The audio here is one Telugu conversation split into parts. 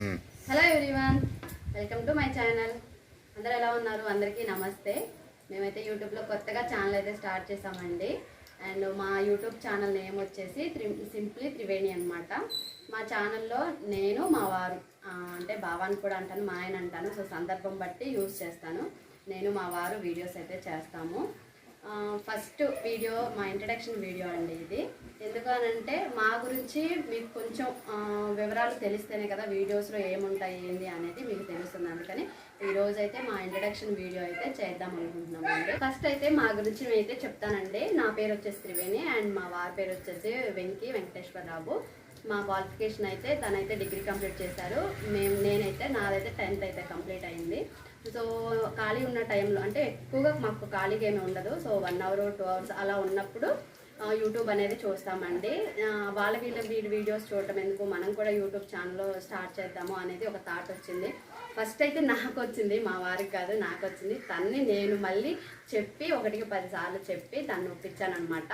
Hello everyone welcome to my channel అందరు ఎలా ఉన్నారు? అందరికీ నమస్తే. మేమైతే యూట్యూబ్లో కొత్తగా ఛానల్ అయితే స్టార్ట్ చేసామండి. అండ్ మా యూట్యూబ్ ఛానల్ నేమ్ వచ్చేసి త్రి సింప్లీ త్రివేణి అనమాట మా ఛానల్లో నేను మా వారు అంటే బావాని కూడా అంటాను మా ఆయన అంటాను. సో సందర్భం బట్టి యూజ్ చేస్తాను. నేను మా వారు వీడియోస్ అయితే చేస్తాము. ఫస్ట్ వీడియో మా ఇంట్రడక్షన్ వీడియో అండి ఇది. ఎందుకనంటే మా గురించి మీకు కొంచెం వివరాలు తెలిస్తేనే కదా వీడియోస్లో ఏముంటాయి ఏంది అనేది మీకు తెలుస్తుంది. అందుకని ఈరోజు అయితే మా ఇంట్రడక్షన్ వీడియో అయితే చేద్దాం అనుకుంటున్నాము అండి. ఫస్ట్ అయితే మా గురించి అయితే చెప్తానండి. నా పేరు వచ్చేసి త్రివేణి అండ్ మా వారి పేరు వచ్చేసి వెంకీ వెంకటేశ్వరరావు. మా క్వాలిఫికేషన్ అయితే తనైతే డిగ్రీ కంప్లీట్ చేశారు. మేము నేనైతే నాదైతే టెన్త్ అయితే కంప్లీట్ అయింది. సో ఖాళీ ఉన్న టైంలో అంటే ఎక్కువగా మాకు ఖాళీగా ఏమీ ఉండదు. So one hour two hours అలా ఉన్నప్పుడు యూట్యూబ్ అనేది చూస్తామండి. వాళ్ళ వీళ్ళ వీడి వీడియోస్ చూడటం ఎందుకు? మనం కూడా యూట్యూబ్ ఛానల్ స్టార్ట్ చేద్దాము అనేది ఒక థాట్ వచ్చింది. ఫస్ట్ అయితే నాకు వచ్చింది మా వారికి కాదు నాకు వచ్చింది. తన్ని నేను మళ్ళీ చెప్పి ఒకటికి పదిసార్లు చెప్పి తను ఒప్పించాను అనమాట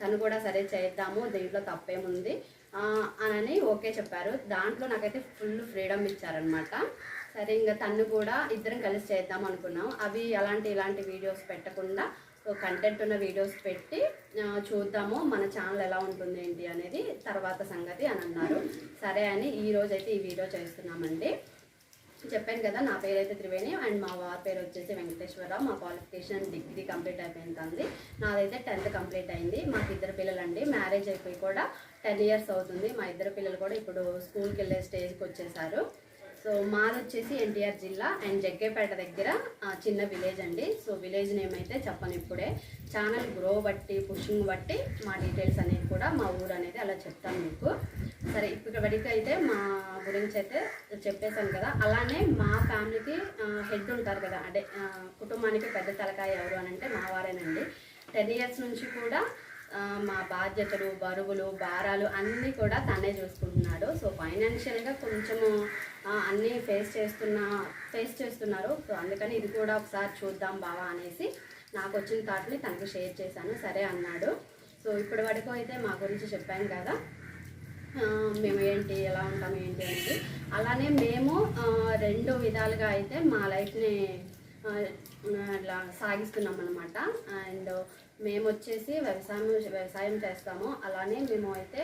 తను కూడా సరే చేద్దాము దీంట్లో తప్పేముంది. అని ఓకే చెప్పారు. దాంట్లో నాకైతే ఫుల్ ఫ్రీడమ్ ఇచ్చారనమాట సరే ఇంకా తను కూడా ఇద్దరం కలిసి చేద్దాం అనుకున్నాం. అవి అలాంటి ఇలాంటి వీడియోస్ పెట్టకుండా కంటెంట్ ఉన్న వీడియోస్ పెట్టి చూద్దాము మన ఛానల్ ఎలా ఉంటుంది ఏంటి అనేది తర్వాత సంగతి అని అన్నారు. సరే అని ఈరోజైతే అయితే ఈ వీడియో చేస్తున్నామండి. చెప్పాను కదా నా పేరు అయితే త్రివేణి అండ్ మా వారి పేరు వచ్చేసి వెంకటేశ్వరరావు. మా క్వాలిఫికేషన్ డిగ్రీ కంప్లీట్ అయిపోయింది నాదైతే టెన్త్ కంప్లీట్ అయింది. మాకు ఇద్దరు పిల్లలండి. మ్యారేజ్ అయిపోయి కూడా టెన్ ఇయర్స్ అవుతుంది. మా ఇద్దరు పిల్లలు కూడా ఇప్పుడు స్కూల్కి వెళ్ళే స్టేజ్కి వచ్చేసారు. సో మాది వచ్చేసి ఎన్టీఆర్ జిల్లా అండ్ జగ్గేపేట దగ్గర చిన్న విలేజ్ అండి. సో విలేజ్ నేమ్ అయితే చెప్పను ఇప్పుడే. ఛానల్ గ్రో బట్టి పుషింగ్ బట్టి మా డీటెయిల్స్ అనేది కూడా మా ఊరు అనేది అలా చెప్తాను మీకు. సరే ఇప్పుడు అయితే మా గురించి అయితే చెప్పేశాను కదా. అలానే మా ఫ్యామిలీకి హెడ్ ఉంటారు కదా. అంటే కుటుంబానికి పెద్ద తలకాయ ఎవరు అని అంటే మా వారేనండి. టెన్ ఇయర్స్ నుంచి కూడా మా బాధ్యతలు బరువులు భారాలు అన్నీ కూడా తనే చూసుకుంటున్నాడు. సో ఫైనాన్షియల్గా కొంచెము అన్నీ ఫేస్ చేస్తున్నా ఫేస్ చేస్తున్నారు. సో అందుకని ఇది కూడా ఒకసారి చూద్దాం బావా అనేసి నాకు వచ్చిన థాట్ని తనకు షేర్ చేశాను. సరే అన్నాడు. సో ఇప్పటి వరకు అయితే మా గురించి చెప్పాను కదా. మేము ఏంటి ఎలా ఉంటాం ఏంటి అనేది. అలానే మేము రెండు విధాలుగా అయితే మా లైఫ్ని ఇట్లా సాగిస్తున్నాం అనమాట అండ్ మేము వచ్చేసి వ్యవసాయం వ్యవసాయం చేస్తాము. అలానే మేము అయితే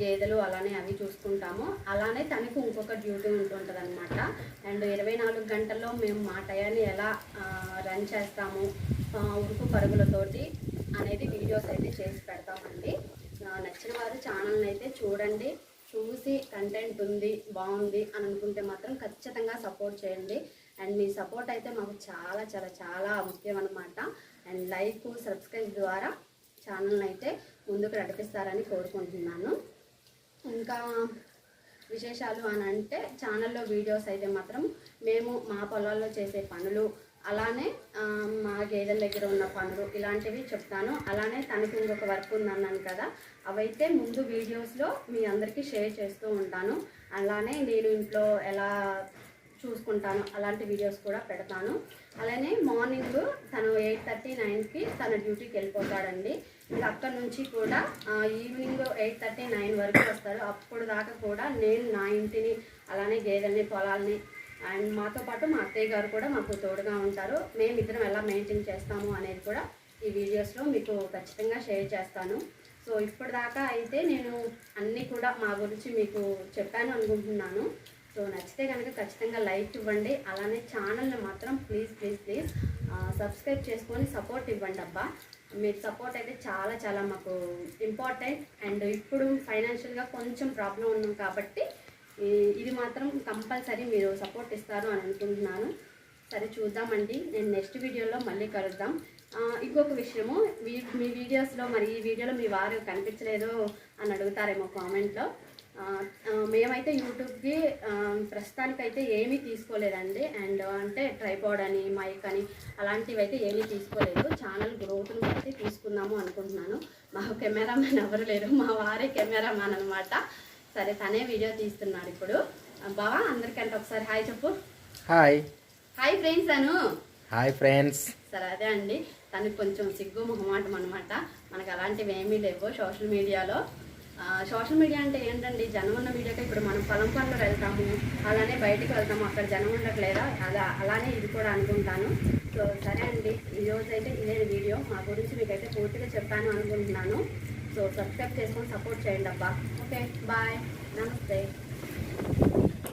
గేదెలు అలానే అవి చూసుకుంటాము. అలానే తనకు ఇంకొక డ్యూటీ ఉంటుంటుంది అనమాట అండ్ ఇరవై నాలుగు గంటల్లో మేము మా టయాన్ని ఎలా రన్ చేస్తాము ఉరుకు పరుగులతోటి అనేది వీడియోస్ అయితే చేసి పెడతామండి. నచ్చిన వారు ఛానల్ని అయితే చూడండి. చూసి కంటెంట్ ఉంది బాగుంది అని అనుకుంటే మాత్రం ఖచ్చితంగా సపోర్ట్ చేయండి. అండ్ మీ సపోర్ట్ అయితే మాకు చాలా చాలా చాలా ముఖ్యం అనమాట అండ్ లైక్ సబ్స్క్రైబ్ ద్వారా ఛానల్ని అయితే ముందుకు నడిపిస్తారని కోరుకుంటున్నాను. ఇంకా విశేషాలు అని అంటే ఛానల్లో వీడియోస్ అయితే మాత్రం మేము మా పొలాల్లో చేసే పనులు అలానే మా గేదెల దగ్గర ఉన్న పనులు ఇలాంటివి చెప్తాను. అలానే తనకి ఇంకొక వర్క్ ఉందన్నాను కదా అవైతే ముందు వీడియోస్లో మీ అందరికీ షేర్ చేస్తూ ఉంటాను. అలానే నేను ఇంట్లో ఎలా చూసుకుంటాను. అలాంటి వీడియోస్ కూడా పెడతాను. అలానే మార్నింగ్ తను ఎయిట్ థర్టీ నైన్కి తన డ్యూటీకి వెళ్ళిపోతాడండి. ఇంకా అక్కడ నుంచి కూడా ఈవినింగ్ ఎయిట్ థర్టీ నైన్ వరకు వస్తారు. అప్పుడు దాకా కూడా నేను నా ఇంటిని అలానే గేదెల్ని పొలాల్ని అండ్ మాతో పాటు మా అత్తయ్య గారు కూడా మాకు తోడుగా ఉంటారు. మేమిద్దరం ఎలా మెయింటైన్ చేస్తాము అనేది కూడా ఈ వీడియోస్లో మీకు ఖచ్చితంగా షేర్ చేస్తాను. సో ఇప్పటిదాకా అయితే నేను అన్నీ కూడా మా గురించి మీకు చెప్పాను అనుకుంటున్నాను. సో నచ్చితే కనుక ఖచ్చితంగా లైక్ ఇవ్వండి. అలానే ఛానల్ని మాత్రం ప్లీజ్ ప్లీజ్ ప్లీజ్ సబ్స్క్రైబ్ చేసుకొని సపోర్ట్ ఇవ్వండి అబ్బా. మీరు సపోర్ట్ అయితే చాలా చాలా మాకు ఇంపార్టెంట్. అండ్ ఇప్పుడు ఫైనాన్షియల్గా కొంచెం ప్రాబ్లం ఉన్నాం కాబట్టి ఇది మాత్రం కంపల్సరీ మీరు సపోర్ట్ ఇస్తారు అని అనుకుంటున్నాను. సరే చూద్దామండి. నేను నెక్స్ట్ వీడియోలో మళ్ళీ కలుద్దాం. ఇంకొక విషయము మీ మీ వీడియోస్లో మరి ఈ వీడియోలో మీ వారు కనిపించలేదు అని అడుగుతారేమో కామెంట్లో. మేమైతే యూట్యూబ్కి ప్రస్తుతానికైతే ఏమీ తీసుకోలేదండి. అండ్ అంటే ట్రైపాడ్ అని మైక్ అని అలాంటివి అయితే ఏమీ తీసుకోలేదు. ఛానల్ గ్రోత్ని బట్టి తీసుకుందాము అనుకుంటున్నాను. మాకు కెమెరామ్యాన్ ఎవరు లేరు. మా వారే కెమెరామ్యాన్ అనమాట సరే తనే వీడియో తీస్తున్నాడు ఇప్పుడు. బావా అందరికంటే ఒకసారి హాయ్ చెప్పు. హాయ్. హాయ్ ఫ్రెండ్స్ అను హాయ్ ఫ్రెండ్స్. సరే అదే అండి. తనకు కొంచెం సిగ్గు మొహమాటం అనమాట మనకు అలాంటివి ఏమీ లేవు సోషల్ మీడియాలో. సోషల్ మీడియా అంటే ఏంటండి? జనం ఉన్న వీడియోకి ఇప్పుడు మనం పొలం పనులు వెళ్తాము అలానే బయటికి వెళ్తాము. అక్కడ జనం ఉండట్లేదా? అలా అలానే ఇది కూడా అనుకుంటాను. సో సరే అండి. ఈరోజు అయితే ఇదే వీడియో. మా గురించి మీకైతే పూర్తిగా చెప్పాను అనుకుంటున్నాను. సో సబ్స్క్రైబ్ చేసుకొని సపోర్ట్ చేయండి అబ్బా. Okay bye. నమస్తే.